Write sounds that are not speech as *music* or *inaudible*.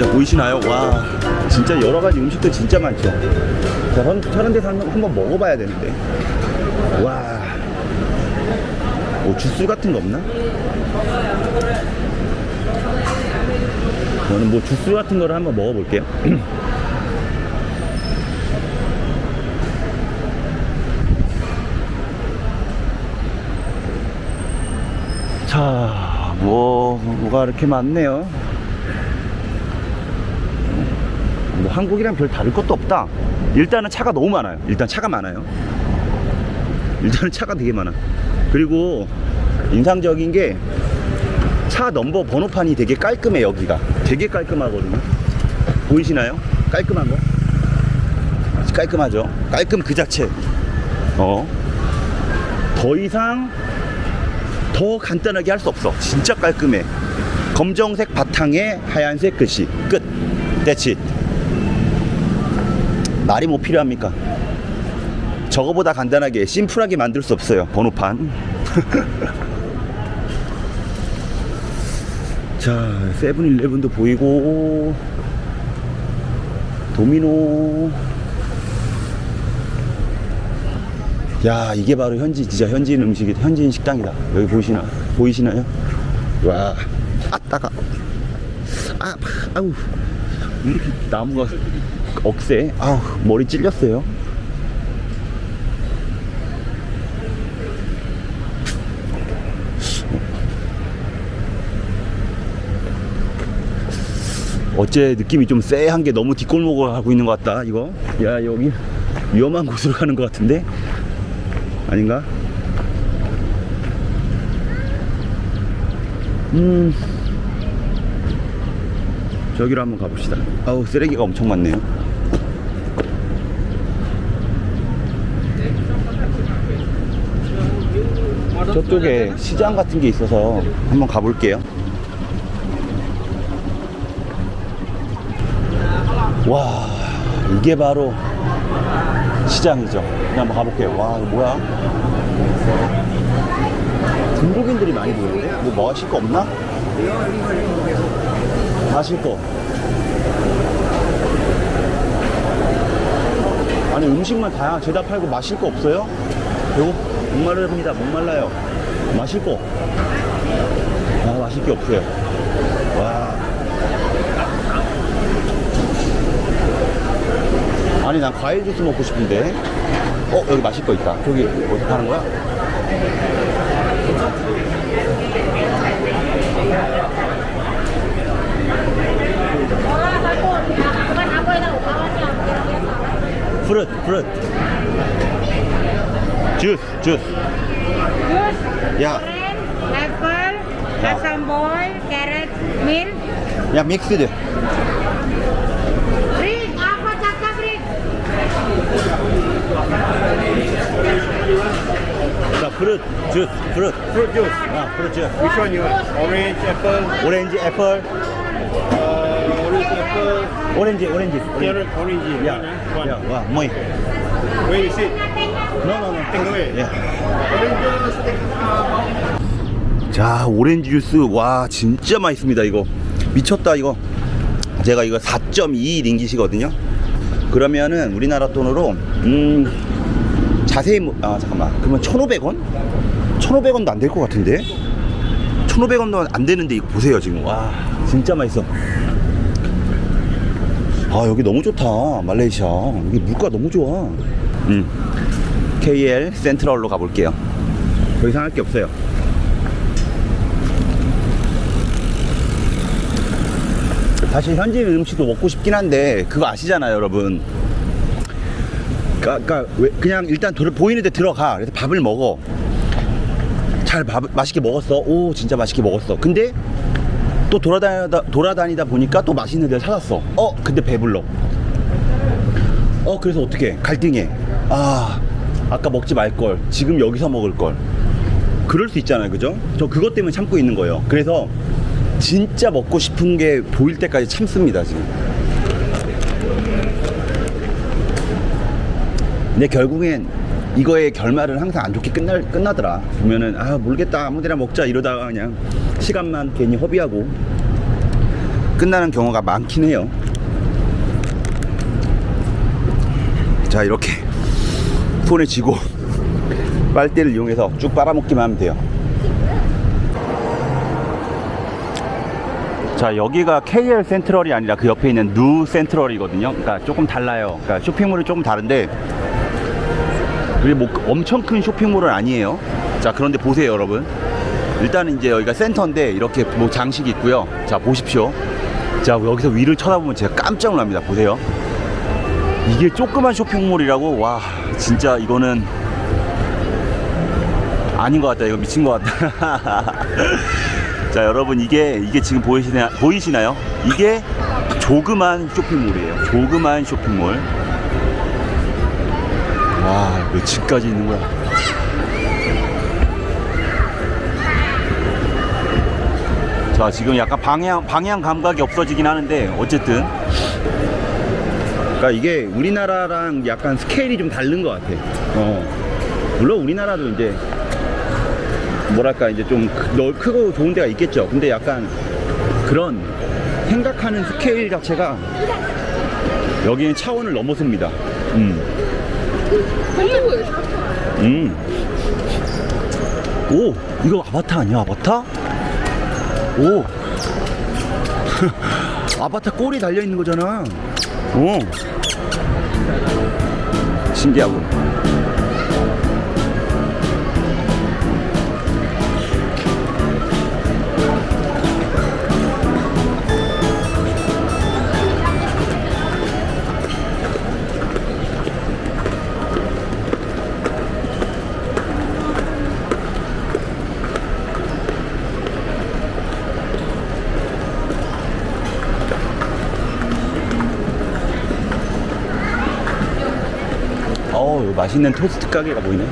자 보이시나요? 와 진짜 여러 가지 음식들 진짜 많죠. 자 저런 데서 한번, 한번 먹어봐야 되는데. 와. 뭐 주스 같은 거 없나? 저는 뭐 주스 같은 거를 한번 먹어볼게요. *clears throat* 자, 뭐, 뭐가 이렇게 많네요. 뭐 한국이랑 별 다를 것도 없다. 일단은 차가 너무 많아요. 일단 차가 많아요. 일단은 차가 되게 많아. 그리고 인상적인 게 차 넘버 번호판이 되게 깔끔해 여기가. 되게 깔끔하거든요. 보이시나요? 깔끔한 거? 깔끔하죠. 깔끔 그 자체. 어. 더 이상 더 간단하게 할 수 없어. 진짜 깔끔해. 검정색 바탕에 하얀색 글씨. 끝. That's it. 말이 뭐 필요합니까? 저거보다 간단하게 심플하게 만들 수 없어요. 번호판. *laughs* 자, 세븐일레븐도 보이고 도미노. 야, 이게 바로 현지 진짜 현지인 음식이 현지인 식당이다. 여기 보이시나? 보이시나요? 와, 아 따가. 아, 아우. 왜 이렇게 나무가 억세? 아우, 머리 찔렸어요. 어째 느낌이 좀 쎄한 게 너무 뒷골목을 하고 있는 것 같다 이거 야 여기 위험한 곳으로 가는 것 같은데 아닌가? 음 저기로 한번 가봅시다. 아우 쓰레기가 엄청 많네요. 저쪽에 시장 같은 게 있어서 한번 가볼게요. 와 이게 바로 시장이죠. 그냥 한번 가볼게요. 와 이거 뭐야? 중국인들이 많이 보이는데? 뭐 마실 거 없나? 마실 거. 아니 음식만 다양 죄다 팔고 마실 거 없어요? 배고 목마릅니다. 목말라요. 마실 거. 아, 마실 게 없어요. 와. 아니 난 과일 주스 먹고 싶은데. 어 여기 마실 거 있다. 저기 어디 파는 거야? 프룻 프룻 주스 주스 Juice, 야, orange, apple, asam boy, carrot, milk. 야 믹스드 Drink, apa cakap drink? 자 프룻 주스 프룻 Fruit juice. 아 프룻 주스 Which one you want? Orange, apple, 오렌지 애플 uh, orange 오렌지 carrot, orange. 야, One. 야, 와, 뭐이? Where is it? 노노노 Take away. 예. Orange juice. 자 오렌지 주스 와 진짜 맛있습니다 이거 미쳤다 이거 제가 이거 4.2 링깃이거든요 그러면은 우리나라 돈으로 음 자세히 뭐- 아 잠깐만 그러면 1,500원? 1,500원도 안 될 것 같은데 1,500원도 안 되는데 이거 보세요 지금 와 진짜 맛있어 아 여기 너무 좋다 말레이시아. 여기 물가 너무 좋아. 음. KL 센트럴로 가볼게요. 더 이상 할 게 없어요. 사실 현지인 음식도 먹고 싶긴 한데 그거 아시잖아요 여러분. 그러니까, 그러니까 왜- 그냥 일단 들- 보이는 데 들어가. 그래서 밥을 먹어. 잘 밥, 맛있게 먹었어. 오 진짜 맛있게 먹었어. 근데 또 돌아다니다 돌아다니다 보니까 또 맛있는 데를 찾았어. 어 근데 배불러. 어 그래서 어떻게 갈등해. 아 아까 먹지 말 걸. 지금 여기서 먹을 걸. 그럴 수 있잖아요 그죠? 저 그것 때문에 참고 있는 거예요. 그래서 진짜 먹고 싶은 게 보일 때까지 참습니다 지금. 근데 결국엔 이거의 결말은 항상 안 좋게 끝날, 끝나더라 보면은 아 모르겠다 아무 데나 먹자 이러다가 그냥 시간만 괜히 허비하고 끝나는 경우가 많긴 해요. 자 이렇게 손에 쥐고 빨대를 이용해서 쭉 빨아먹기만 하면 돼요. 자 여기가 KL 센트럴이 아니라 그 옆에 있는 누 센트럴이거든요. 그러니까 조금 달라요. 그러니까 쇼핑몰이 조금 다른데 그게 뭐 엄청 큰 쇼핑몰은 아니에요. 자 그런데 보세요 여러분. 일단은 이제 여기가 센터인데 이렇게 뭐 장식이 있고요. 자 보십시오. 자 여기서 위를 쳐다보면 제가 깜짝 놀랍니다. 보세요. 이게 조그만 쇼핑몰이라고 와 진짜 이거는 아닌 것 같다. 이거 미친 것 같다. *laughs* 자 여러분 이게 이게 지금 보이시나 보이시나요? 이게 조그만 쇼핑몰이에요. 조그만 쇼핑몰. 와, 몇 층까지 있는 거야? 자, 지금 약간 방향 방향 감각이 없어지긴 하는데 어쨌든 그러니까 이게 우리나라랑 약간 스케일이 좀 다른 것 같아. 어. 물론 우리나라도 이제 뭐랄까 이제 좀 크- 넓 크고 좋은 데가 있겠죠. 근데 약간 그런 생각하는 스케일 자체가 여기는 차원을 넘어섭니다. 음. 음. 오, 이거 아바타 아니야? 아바타? 오. *laughs* 아바타 꼬리 달려 있는 거잖아. 오. 신기하고. 어우, 맛있는 토스트 가게가 보이네.